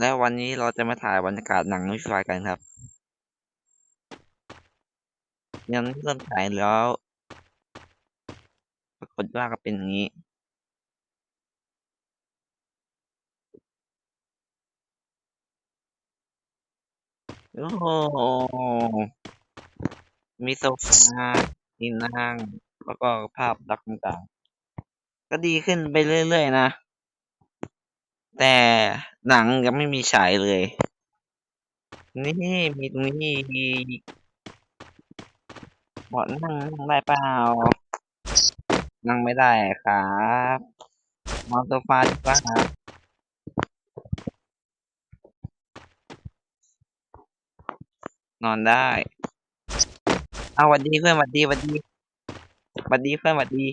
แล้ววันนี้เราจะมาถ่ายบรรยากาศหนังวิฟายกันครับยังเริ่มถ่ายแล้ว ปรากฏว่าก็เป็นอย่างนี้ โอ้โหมีโซฟาที่นั่ง แล้วก็ภาพลักษณ์ต่างๆ ก็ดีขึ้นไปเรื่อยๆนะ แต่หนังยังไม่มีฉายเลย นี่มีตรงนี้มีเบาะนั่งนั่งได้เปล่า นั่งไม่ได้ครับนอนโซฟาดีกว่าครับ นอนได้ เอาหวัดดีเพื่อนหวัดดีหวัดดีหวัดดีเพื่อนหวัดดี